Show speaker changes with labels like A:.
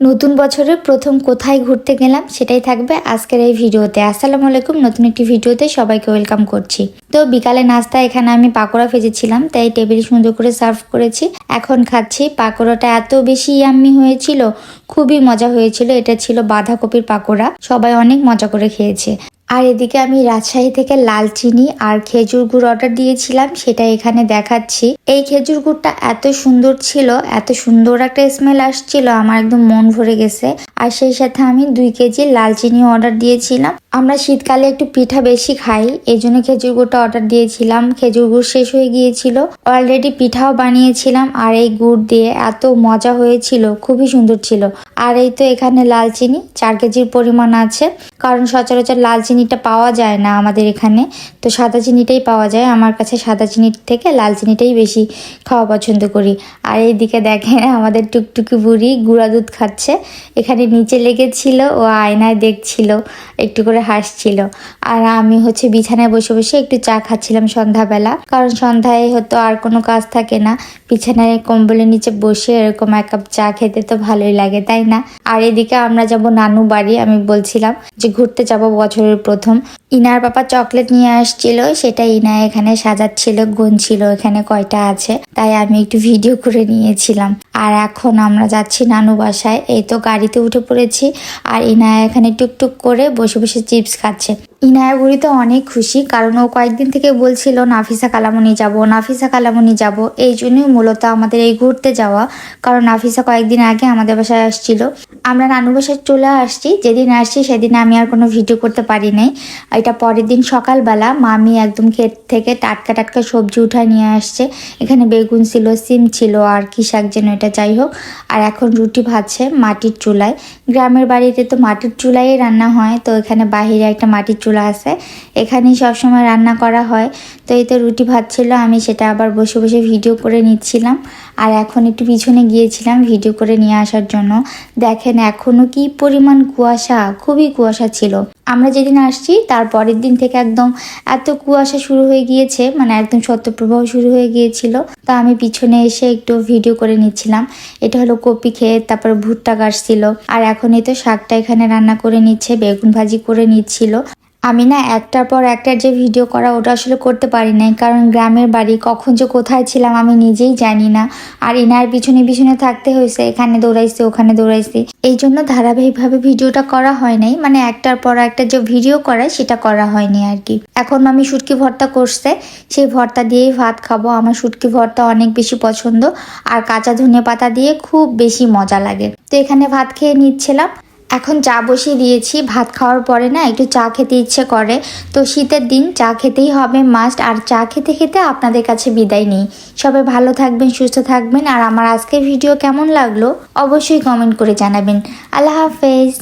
A: নতুন বছরের প্রথম কোথায় ঘুরতে গেলাম সেটাই থাকবে আজকের এই ভিডিওতে। আসসালামু আলাইকুম, নতুন একটি ভিডিওতে সবাইকে ওয়েলকাম করছি। তো বিকালে নাস্তা এখানে আমি পাকোড়া ভেজেছিলাম, তাই টেবিল সুন্দর করে সার্ভ করেছি। এখন খাচ্ছি পাকোড়াটা এত বেশি ইয়াম্মি হয়েছিল, খুবই মজা হয়েছিল। এটা ছিল বাঁধাকপির পাকোড়া, সবাই অনেক মজা করে খেয়েছে। আর এদিকে আমি রাজশাহী থেকে লাল চিনি আর খেজুর গুড় অর্ডার দিয়েছিলাম, সেটা এখানে দেখাচ্ছি। এই খেজুর গুড়টা এত সুন্দর ছিল, এত সুন্দর একটা স্মেল আসছিল, আমার একদম মন ভরে গেছে। আর সেই সাথে আমি দুই কেজি লাল চিনি অর্ডার দিয়েছিলাম। আমরা শীতকালে একটু পিঠা বেশি খাই এই জন্য খেজুর গুড়টা অর্ডার দিয়েছিলাম। খেজুর গুড় শেষ হয়ে গিয়েছিল। অলরেডি পিঠাও বানিয়েছিলাম আর এই গুড় দিয়ে এত মজা হয়েছিল, খুবই সুন্দর ছিল। আর এই তো এখানে লাল চিনি চার কেজির পরিমাণ আছে। কারণ সচরাচর লাল চিনিটা পাওয়া যায় না আমাদের এখানে। তো সাদা চিনিটাই পাওয়া যায়। আমার কাছে সাদা চিনির থেকে লাল চিনিটাই বেশি খাওয়া পছন্দ করি। আর এইদিকে দেখেন আমাদের টুকটুকি বুড়ি গুঁড়া দুধ খাচ্ছে। এখানে নিচে লেগেছিল ও আয়নায় দেখছিল। একটু করে হাসছিল। আর আমি হচ্ছে বিছানায় বসে বসে একটু চা খাচ্ছিলাম সন্ধ্যাবেলা। কারণ সন্ধ্যায় হয়তো আর কোনো কাজ থাকে না। বিছানায় কম্বলের নিচে বসে এরকম এক কাপ চা খেতে তো ভালোই লাগে, তাই না? আর এদিকে আমরা যাব নানু বাড়ি, আমি বলছিলাম যে ঘুরতে যাব বছরের প্রথম। ইনার বাবা চকলেট নিয়ে আসছিল, সেটা ইনা এখানে সাজাচ্ছিল, গুনছিল, এখানে কয়টা আছে, তাই আমি একটু ভিডিও করে নিয়েছিলাম। আর এখন আমরা যাচ্ছি নানু বাসায়, এই তো গাড়িতে উঠে পড়েছি। আর ইনা এখানে টুকটুক করে বসে বসে চিপস খাচ্ছে। ইনায়া বুড়ি তো অনেক খুশি, কারণ ও কয়েকদিন থেকে বলছিল, নাফিসা কালামনি যাব, নাফিসা কালামনি যাব। এই জন্যই মূলত আমাদের এই ঘুরতে যাওয়া, কারণ নাফিসা কয়েকদিন আগে আমাদের বাসায় আসছিল। আমরা নানু বাসায় চলে আসছি, যেদিন আসছি সেদিন আমি আর কোনো ভিডিও করতে পারি নাই। এটা পরের দিন সকালবেলা, মামি একদম ক্ষেত থেকে টাটকা টাটকা সবজি উঠায় নিয়ে আসছে। এখানে বেগুন ছিল, সিম ছিল, আর কি শাক যেন এটা যাই হোক। আর এখন রুটি ভাজছে মাটির চুলায়। গ্রামের বাড়িতে তো মাটির চুলায় রান্না হয়, তো এখানে বাহিরে একটা মাটির চুলা আছে। এখানেই সবসময় রান্না করা হয়। তো এই তো রুটি ভাজছিল আমি সেটা আবার বসে বসে ভিডিও করে নিচ্ছিলাম। আর এখন একটু পিছনে গিয়েছিলাম ভিডিও করে নিয়ে আসার জন্য। দেখেন এখনও কি পরিমাণ কুয়াশা, খুবই কুয়াশা ছিল। আমরা যেদিন আসছি, তার পরের দিন থেকে একদম এত কুয়াশা শুরু হয়ে গিয়েছে মানে একদম সত্যপ্রবাহ শুরু হয়ে গিয়েছিল। তা আমি পিছনে এসে একটু ভিডিও করে নিচ্ছিলাম। এটা হলো কপি খেয়ে তারপর ভুট্টা কাটছিল আর এখন এই তো শাকটা এখানে রান্না করে নিচ্ছে, বেগুন ভাজি করে নিচ্ছিল। আমি না একটার পর একটার যে ভিডিও করা, ওটা আসলে করতে পারি নাই। কারণ গ্রামের বাড়ি, কখন যে কোথায় ছিলাম আমি নিজেই জানি না। আর এনার পিছনে পিছনে থাকতে হয়েছে, এখানে দৌড়াইছে, ওখানে দৌড়াইছে। এই জন্য ধারাবাহিকভাবে ভিডিওটা করা হয় নাই। মানে একটার পর একটা যে ভিডিও করায়, সেটা করা হয়নি আর কি। এখন আমি শুটকি ভর্তা করছে। সেই ভর্তা দিয়েই ভাত খাব। আমার শুটকি ভর্তা অনেক বেশি পছন্দ। আর কাঁচা ধনে পাতা দিয়ে খুব বেশি মজা লাগে। তো এখানে ভাত খেয়ে নিচ্ছিলাম। এখন চা বসিয়ে দিয়েছি, ভাত খাওয়ার পরে না একটু চা খেতে ইচ্ছে করে। তো শীতের দিন চা খেতেই হবে মাস্ট আর চা খেতে খেতে আপনাদের কাছে বিদায় নিই। সবাই ভালো থাকবেন, সুস্থ থাকবেন আর আমার আজকের ভিডিও কেমন লাগল অবশ্যই কমেন্ট করে জানাবেন। আল্লাহ হাফেজ।